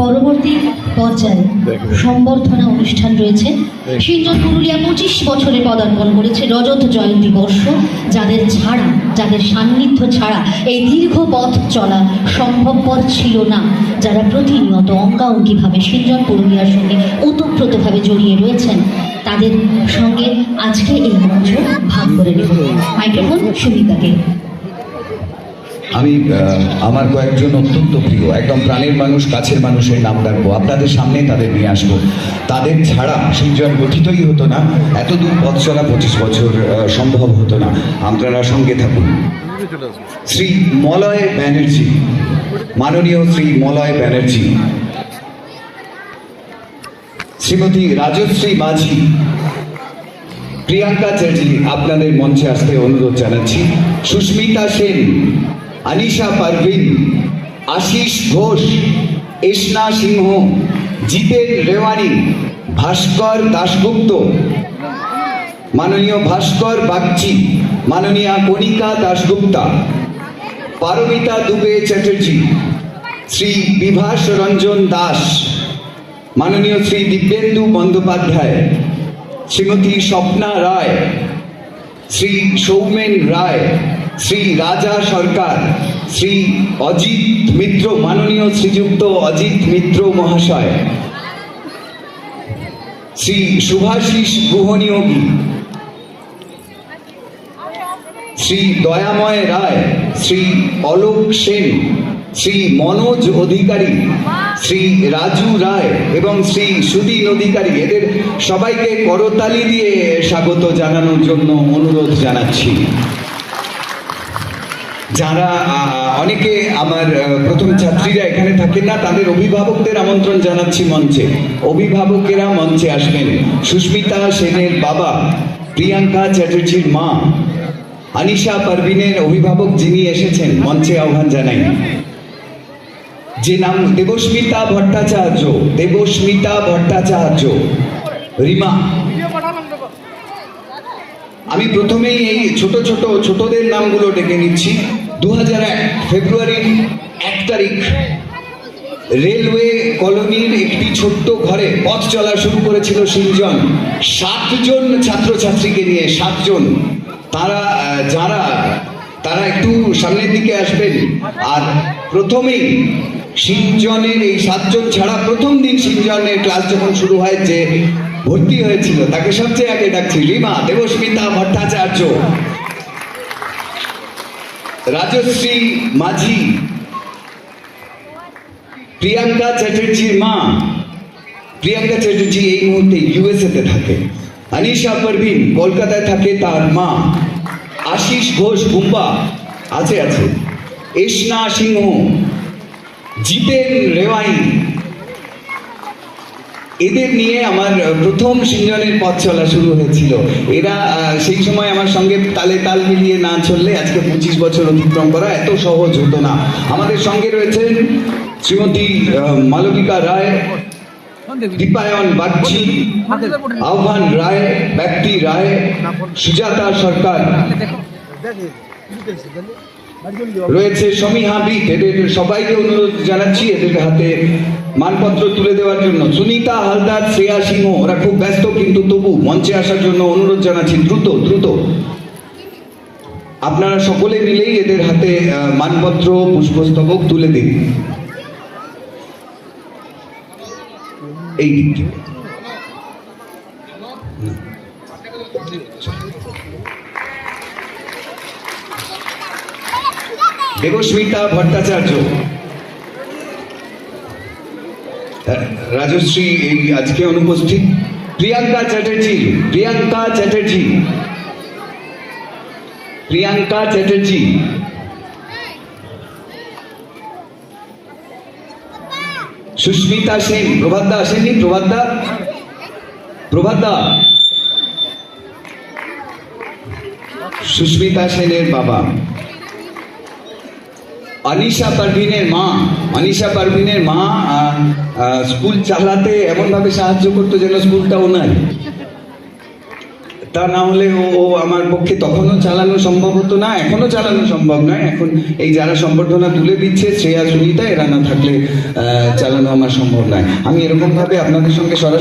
পরবর্তী পর্যায়ে সম্বর্ধনা অনুষ্ঠান রয়েছে। সিঞ্জন পুরুলিয়া পঁচিশ বছরে পদার্পণ করেছে রজত জয়ন্তী বর্ষ। যাদের ছাড়া যাদের সান্নিধ্য ছাড়া এই দীর্ঘ পথ চলা সম্ভবপর ছিল না যারা প্রতিনিয়ত অঙ্গাঙ্গিভাবে সিঞ্জন পুরুলিয়ার সঙ্গে ওতপ্রোতভাবে জড়িয়ে রয়েছেন তাদের সঙ্গে আজকে এই মঞ্চ ভাগ করে নেব। মাইক্রোফোন সুমিতাকে আমি আমার কয়েকজন অত্যন্ত প্রিয়, একদম প্রাণের মানুষ, কাছের মানুষের নাম রাখব। আপনাদের সামনে তাদের নিয়ে আসব। তাদের ছাড়া সিঞ্চন গঠিতই হতো না। এত দূর পথ চলা পঁচিশ বছর সম্ভব হতো না। আপনারা সঙ্গে থাকুন। শ্রী মলয় ব্যানার্জি, মাননীয় শ্রী মলয় ব্যানার্জি, শ্রীমতী রাজশ্রী মাঝি প্রিয়াঙ্কা চ্যাটার্জি, আপনাদের মঞ্চে আসতে অনুরোধ জানাচ্ছি। সুস্মিতা সেন আনিশা পারভিন, আশিস ঘোষ এসনা সিংহ, জিতেন রেওয়ানি, ভাস্কর দাশগুপ্ত, মাননীয় ভাস্কর বাগচি, মাননীয়া কণিকা দাশগুপ্তা, পারমিতা দুবে চ্যাটার্জি, শ্রী বিভাস রঞ্জন দাস, মাননীয় শ্রী দিব্যেন্দু বন্দ্যোপাধ্যায়, শ্রীমতী স্বপ্না রায়, শ্রী সৌমেন রায় শ্রী রাজা সরকার, শ্রী অজিত মিত্র, মাননীয় শ্রীযুক্ত অজিত মিত্র মহাশয়, শ্রী শুভাশিস গুহনিয়োগী, শ্রী দয়াময় রায়, শ্রী অলোক সেন, শ্রী মনোজ অধিকারী, শ্রী রাজু রায় এবং শ্রী সুদীন অধিকারী, এদের সবাইকে করতালি দিয়ে স্বাগত জানানোর জন্য অনুরোধ জানাচ্ছি। যারা অনেকে আমার প্রথম ছাত্রীরা এখানে থাকেন না, তাদের অভিভাবকদের আমন্ত্রণ জানাচ্ছি মঞ্চে। অভিভাবকেরা মঞ্চে আসবেন। সুস্মিতা সেনের বাবা, প্রিয়াঙ্কা চ্যাটার্জির মা, আনিশা পারভিনের অভিভাবক যিনি এসেছেন, মঞ্চে আহ্বান জানাই। যে নাম দেবস্মিতা ভট্টাচার্য দেবস্মিতা ভট্টাচার্য, রিমা। আমি প্রথমেই এই ছোট ছোট, ছোটদের নামগুলো ডেকে নিচ্ছি। দু ফেব্রুয়ারির এক তারিখ। রেলওয়ে কলোনির একটি ছোট্ট ঘরে পথ চলা শুরু করেছিল সিঞ্জন সাতজন ছাত্রছাত্রীকে নিয়ে সাতজন। তারা যারা, তারা একটু সামনের দিকে আসবেন। আর প্রথমেই সিঞ্জনের এই সাতজন ছাড়া প্রথম দিন সিঞ্জনের ক্লাস যখন শুরু হয় যে ভর্তি হয়েছিল, তাকে সবচেয়ে আগে ডাকছি, রিমা দেবস্মিতা ভট্টাচার্য। রাজশ্রী মাঝি, প্রিয়াঙ্কা চ্যাটার্জির মা। প্রিয়াঙ্কা চ্যাটার্জি এই মুহূর্তে ইউএসএ তে থাকে। আনিশা পারভিন কলকাতায় থাকে তার মা। আশিস ঘোষ বুম্বা আছে আছে। এসনা সিংহ, জিতেন রেওয়াই এদের নিয়ে আমার প্রথম সিঞ্জনের পথ চলা শুরু হয়েছিল। এরা সেই সময় আমার সঙ্গে তালে তাল মিলিয়ে না চললে আজকে পঁচিশ বছর অতিক্রম করা এত সহজ হতো না। আমাদের সঙ্গে রয়েছেন শ্রীমতী মালবিকা রায়, দীপায়ন বাগচি, আহ্বান রায়, ব্যক্তি রায়, সুজাতা সরকার। রয়েছে সমীহা বিট এদের সবাইকে অনুরোধ জানাচ্ছি এদের হাতে মানপত্র তুলে দেওয়ার জন্য। সুনিতা, হালদার, শ্রেয়া সিংহ ওরা খুব ব্যস্ত, কিন্তু তবু মঞ্চে আসার জন্য অনুরোধ জানাচ্ছি, দ্রুত দ্রুত। আপনারা সকলে মিলেই এদের হাতে মানপত্র, পুষ্পস্তবক তুলে দিন। এই দিক দেবস্মিতা ভট্টাচার্য। রাজশ্রী আজকে অনুপস্থিত। প্রিয়াঙ্কা চ্যাটার্জি প্রিয়াঙ্কা চ্যাটার্জি। প্রিয়াঙ্কা চ্যাটার্জি। সুস্মিতা সেন, প্রভাতদা আসেননি, প্রভাতদা? প্রভাতদা? সুস্মিতা সেনের বাবা। অনিশা পারভিনের মা অনিশা পারভিনের মা স্কুল চালাতে এমনভাবে সাহায্য করতো যেন স্কুলটা ওনার তা না হলে ও আমার পক্ষে তখনও চালানো সম্ভব হতো না এখনও চালানো সম্ভব নয়। এখন এই যারা সম্বর্ধনা তুলে দিচ্ছে, শ্রেয়া, সুনিতা, এরা না থাকলে চালানো আমার সম্ভব নয়। আমি এরকম ভাবে আপনাদের সঙ্গে সরাসরি